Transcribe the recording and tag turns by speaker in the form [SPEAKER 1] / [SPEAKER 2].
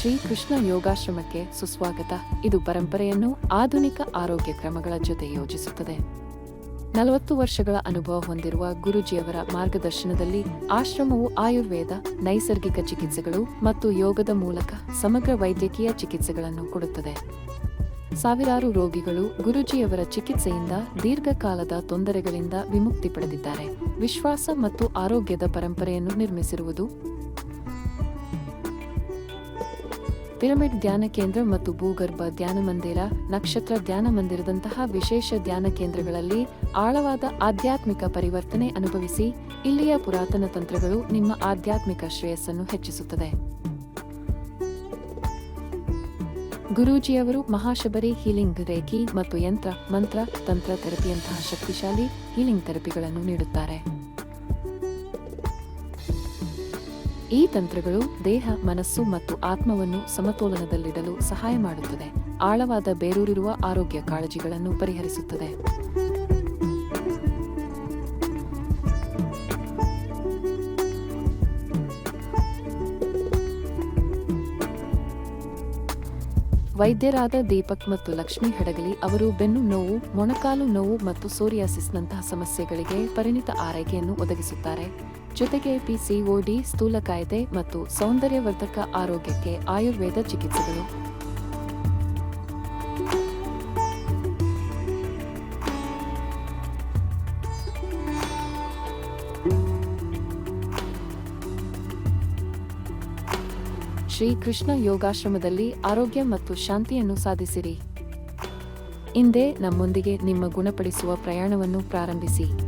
[SPEAKER 1] ಶ್ರೀ ಕೃಷ್ಣ ಯೋಗಾಶ್ರಮಕ್ಕೆ ಸುಸ್ವಾಗತ. ಇದು ಪರಂಪರೆಯನ್ನು ಆಧುನಿಕ ಆರೋಗ್ಯ ಕ್ರಮಗಳ ಜೊತೆ ಯೋಜಿಸುತ್ತದೆ. ನಲವತ್ತು ವರ್ಷಗಳ ಅನುಭವ ಹೊಂದಿರುವ ಗುರುಜಿಯವರ ಮಾರ್ಗದರ್ಶನದಲ್ಲಿ ಆಶ್ರಮವು ಆಯುರ್ವೇದ, ನೈಸರ್ಗಿಕ ಚಿಕಿತ್ಸೆಗಳು ಮತ್ತು ಯೋಗದ ಮೂಲಕ ಸಮಗ್ರ ವೈದ್ಯಕೀಯ ಚಿಕಿತ್ಸೆಗಳನ್ನು ಕೊಡುತ್ತದೆ. ಸಾವಿರಾರು ರೋಗಿಗಳು ಗುರುಜಿಯವರ ಚಿಕಿತ್ಸೆಯಿಂದ ದೀರ್ಘಕಾಲದ ತೊಂದರೆಗಳಿಂದ ವಿಮುಕ್ತಿ ಪಡೆದಿದ್ದಾರೆ. ವಿಶ್ವಾಸ ಮತ್ತು ಆರೋಗ್ಯದ ಪರಂಪರೆಯನ್ನು ನಿರ್ಮಿಸಿರುವುದು ಪಿರಮಿಡ್ ಧ್ಯಾನ ಕೇಂದ್ರ ಮತ್ತು ಭೂಗರ್ಭ ಧ್ಯಾನ ಮಂದಿರ, ನಕ್ಷತ್ರ ಧ್ಯಾನ ಮಂದಿರದಂತಹ ವಿಶೇಷ ಧ್ಯಾನ ಕೇಂದ್ರಗಳಲ್ಲಿ ಆಳವಾದ ಆಧ್ಯಾತ್ಮಿಕ ಪರಿವರ್ತನೆ ಅನುಭವಿಸಿ, ಇಲ್ಲಿಯ ಪುರಾತನ ತಂತ್ರಗಳು ನಿಮ್ಮ ಆಧ್ಯಾತ್ಮಿಕ ಶ್ರೇಯಸ್ಸನ್ನು ಹೆಚ್ಚಿಸುತ್ತದೆ. ಗುರೂಜಿಯವರು ಮಹಾಶಬರಿ ಹೀಲಿಂಗ್ ರೇಖಿ ಮತ್ತು ಯಂತ್ರ, ಮಂತ್ರ, ತಂತ್ರ ಥೆರಪಿಯಂತಹ ಶಕ್ತಿಶಾಲಿ ಹೀಲಿಂಗ್ ಥೆರಪಿಗಳನ್ನು ನೀಡುತ್ತಾರೆ. ಈ ತಂತ್ರಗಳು ದೇಹ, ಮನಸ್ಸು ಮತ್ತು ಆತ್ಮವನ್ನು ಸಮತೋಲನದಲ್ಲಿಡಲು ಸಹಾಯ ಮಾಡುತ್ತದೆ. ಆಳವಾದ ಬೇರೂರಿರುವ ಆರೋಗ್ಯ ಕಾಳಜಿಗಳನ್ನು ಪರಿಹರಿಸುತ್ತದೆ. ವೈದ್ಯರಾದ ದೀಪಕ್ ಮತ್ತು ಲಕ್ಷ್ಮಿ ಹಡಗಲಿ ಅವರು ಬೆನ್ನು ನೋವು, ಮೊಣಕಾಲು ನೋವು ಮತ್ತು ಸೋರಿಯಾಸಿಸ್ನಂತಹ ಸಮಸ್ಯೆಗಳಿಗೆ ಪರಿಣಿತ ಆರೈಕೆಯನ್ನು ಒದಗಿಸುತ್ತಾರೆ. ಜೊತೆಗೆ ಪಿಸಿಒಡಿ ಸ್ಥೂಲಕಾಯದೆ ಮತ್ತು ಸೌಂದರ್ಯವರ್ಧಕ ಆರೋಗ್ಯಕ್ಕೆ ಆಯುರ್ವೇದ ಚಿಕಿತ್ಸೆಗಳು. ಶ್ರೀ ಕೃಷ್ಣ ಯೋಗಾಶ್ರಮದಲ್ಲಿ ಆರೋಗ್ಯ ಮತ್ತು ಶಾಂತಿಯನ್ನು ಸಾಧಿಸಿರಿ. ಇಂದೇ ನಮ್ಮೊಂದಿಗೆ ನಿಮ್ಮ ಗುಣಪಡಿಸುವ ಪ್ರಯಾಣವನ್ನು ಪ್ರಾರಂಭಿಸಿ.